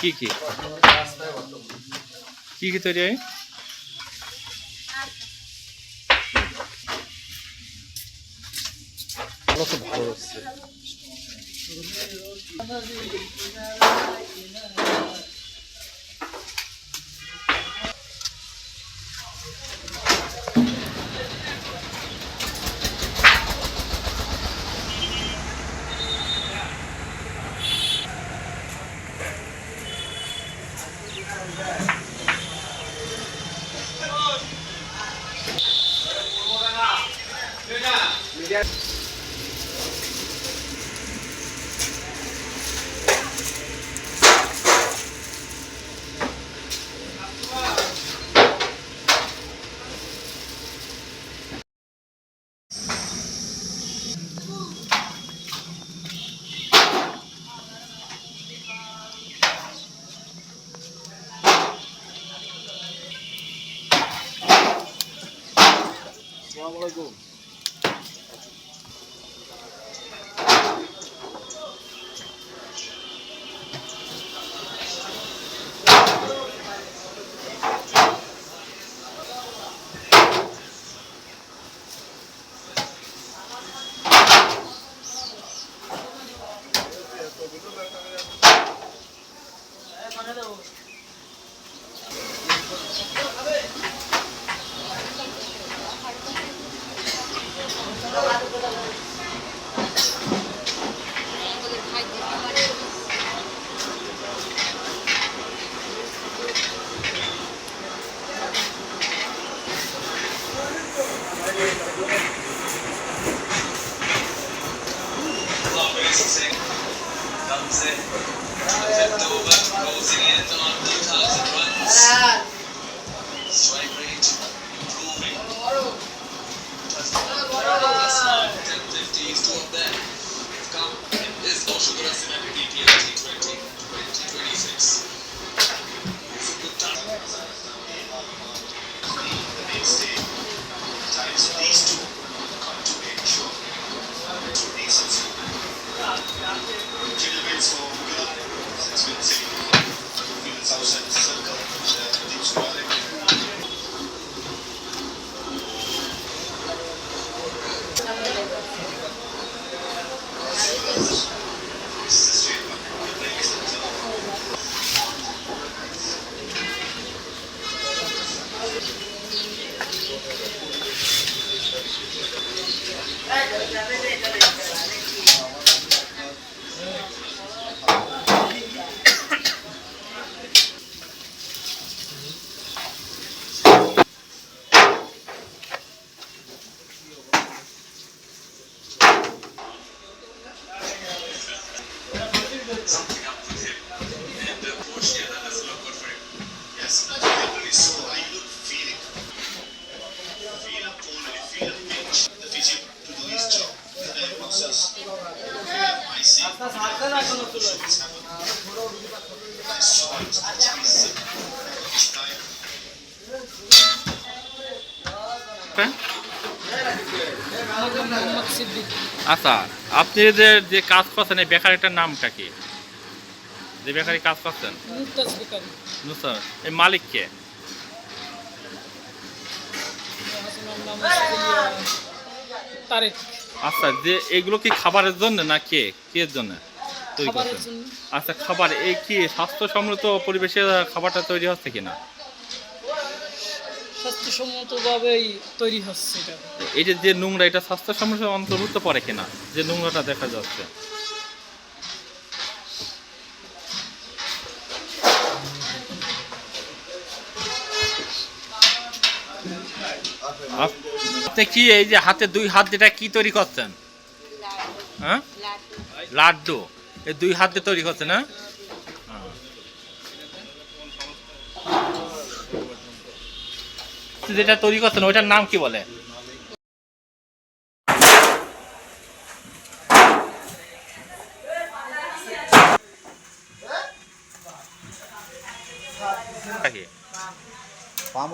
কি কি? কি কি তৈরি হয়? ভালো হচ্ছে। Racing 50s, two of them have come in this Oshugura Cinematic DPL T20 2026. It's a good time. The mainstay times these two come to make sure. Decency. Gentlemen, so good. It's been আচ্ছা আপনাদের যে কাজ করছেন এই বেকারিটার নামটা কি? যে bakery কাজ করছেন? এই মালিক কে? আচ্ছা যে এগুলো কি খাবারের জন্য না কে? কে জন্য তৈরি করছেন? জন্য। আচ্ছা খাবার এই কি স্বাস্থ্যসম্মত পরিবেশে খাবারটা তৈরি হচ্ছে কিনা? স্বাস্থ্যসম্মতভাবেই তৈরি হচ্ছে এটা। এই যে যে নোংরা এটা স্বাস্থ্যসম্মত অন্তর্ভুক্ত পড়ে কিনা? যে নোংরাটা দেখা যাচ্ছে। আপনি কি এই যে হাতে দুই হাত যেটা কি তৈরি করছেন? হ্যাঁ? লাড্ডু। এই দুই হাত দিয়ে তৈরি করছেন হ্যাঁ? আপনি যেটা তৈরি করছেন ওইটার নাম কি বলে? পাম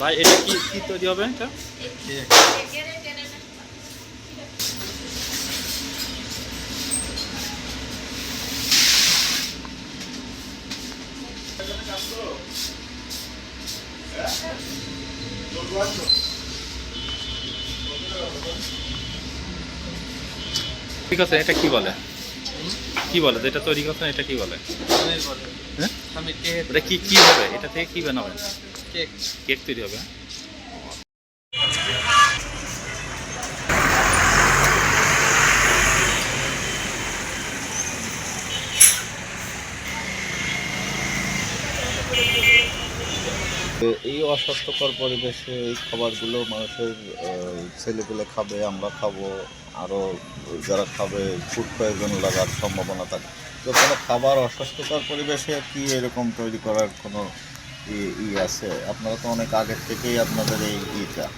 ভাই এটা কি কি তৈরি হবে এটা? ঠিক আছে এটা কি বলে? কি বলে? যেটা তৈরি করছেন এটা কি বলে? হ্যাঁ? এটা কি কি হবে? এটা থেকে কি বানাবেন কেক। কেক তৈরি হবে এই অস্বাস্থ্যকর পরিবেশে এই খাবারগুলো মানুষের ছেলেপেলে খাবে আমরা খাব। আরও যারা খাবে ফুড পয়জন লাগার সম্ভাবনা থাকে। তো কোনো খাবার অস্বাস্থ্যকর পরিবেশে কি এরকম তৈরি করার কোনো ই- আছে? আপনারা তো অনেক আগের থেকেই আপনাদের এই ইটা।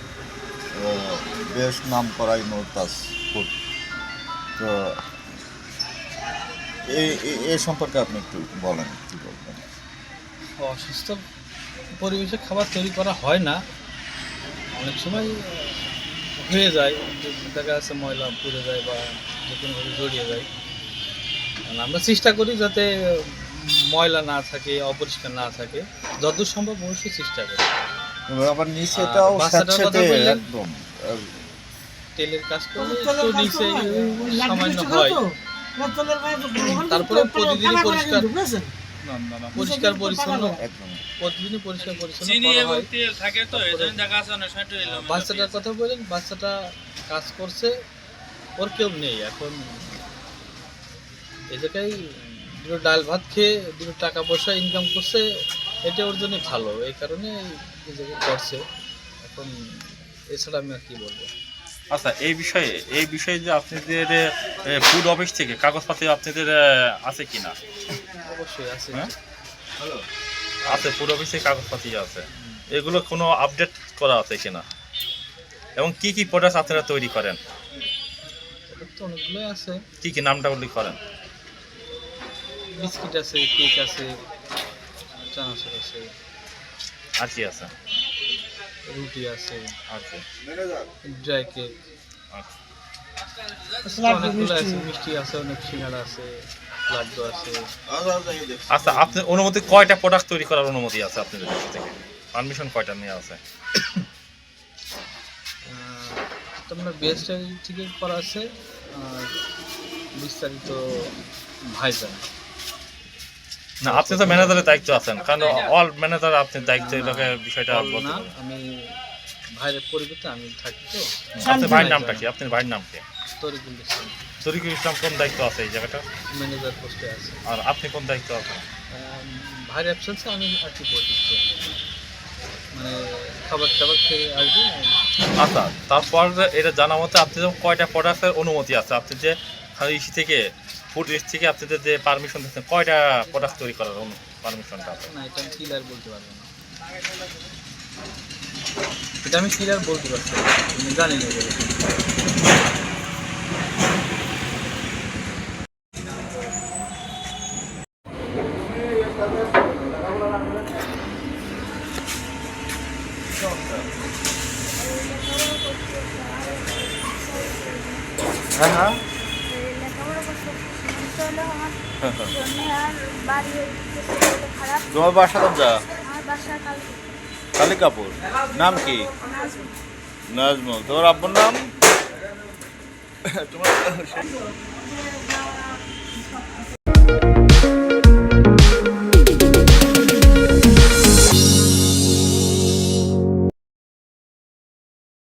বেশ নাম করাই নোটাস ফুড তো এই এই সম্পর্কে আপনি একটু বলেন, কী বলবেন? অসুস্থ পরিবেশে খাবার তৈরি করা হয় না। অনেক সময় হয়ে যায় দেখা যাচ্ছে ময়লা পুড়ে যায় বা যে কোনোভাবে জড়িয়ে যায়। আমরা চেষ্টা করি যাতে ময়লা না থাকে অপরিষ্কার না থাকে যতদূর সম্ভব অবশ্যই চেষ্টা করি। আবার নিচেটাও স্যাঁতসেঁতে একদম তেলের কাজ করলে একটু নিচে সামান্য হয়। তারপরে প্রতিদিন পরিষ্কার। পরিষ্কার পরিচ্ছন্ন। প্রতিদিনই পরিষ্কার পরিচ্ছন্ন চিনি এবং তেল থাকে তো এই দেখা যাচ্ছে অনেক সময় বাচ্চাটার কথা বলেন বাচ্চাটা কাজ করছে ওর কেউ নেই এখন। এই জায়গায় দুটো ডাল ভাত খেয়ে দুটো টাকা পয়সা ইনকাম করছে এটা ওর জন্য ভালো এই কারণে এই জায়গায় করছে। এখন এছাড়া আমি আর কি বলব? আচ্ছা এই বিষয়ে এই বিষয়ে যে আপনাদের ফুড অফিস থেকে কাগজপত্র আপনাদের আছে কিনা? অবশ্যই আছে। হ্যাঁ? আছে ফুড অফিসে কাগজপত্র আছে। এগুলো কোনো আপডেট করা আছে কিনা? এবং কি কি প্রোডাক্ট আপনারা তৈরি করেন? অনেকগুলোই আছে। কি কি নামটা উল্লেখ করেন? বিস্কিট আছে কেক আছে চানাচুর আছে। আর কি আছে? রুটি আছে আর ড্রাই কেক আচ্ছা। অনেকগুলো আছে মিষ্টি আছে অনেক সিঙ্গাড়া আছে লাড্ডু আছে। আচ্ছা আপনার অনুমতি কয়টা প্রোডাক্ট তৈরি করার অনুমতি আছে আপনাদের কাছ থেকে? পারমিশন কয়টা নেওয়া আছে? তোমরা থেকে করা আছে আর বিস্তারিত ভাইজান। না আপনি তো ম্যানেজারের দায়িত্ব আছেন। কারণ অল ম্যানেজার আপনার দায়িত্ব এলাকা বিষয়টা আমি ভাইয়ের পরিবর্তে আমি থাকি তো। আপনার ভাইয়ের নামটা কি? আপনার ভাইয়ের নাম কি? তরিকুল ইসলাম। তরিকুল ইসলাম কোন দায়িত্ব আছে এই জায়গাটা? ম্যানেজার পোস্টে আছে। আর আপনি কোন দায়িত্ব আছেন? ভাইয়ের অ্যাবসেন্সে আমি আর কি পরিচিত মানে খাবার টাবার খেয়ে আসবে। আচ্ছা তারপর এটা জানা মতে আপনাদের কয়টা প্রোডাক্টের অনুমতি আছে? আপনি যে খালি ইসি থেকে ফুড থেকে আপনাদের যে পারমিশন দিচ্ছেন কয়টা প্রোডাক্ট তৈরি করার পারমিশনটা না এটা আমি ক্লিয়ার বলতে পারব না। এটা আমি ক্লিয়ার বলতে পারছি জানি না হ্যাঁ হ্যাঁ। তোমার বাসা কালকে কালী। কাপুর নাম কি? নাজমুল। তোমার আব্বুর নাম? তোমার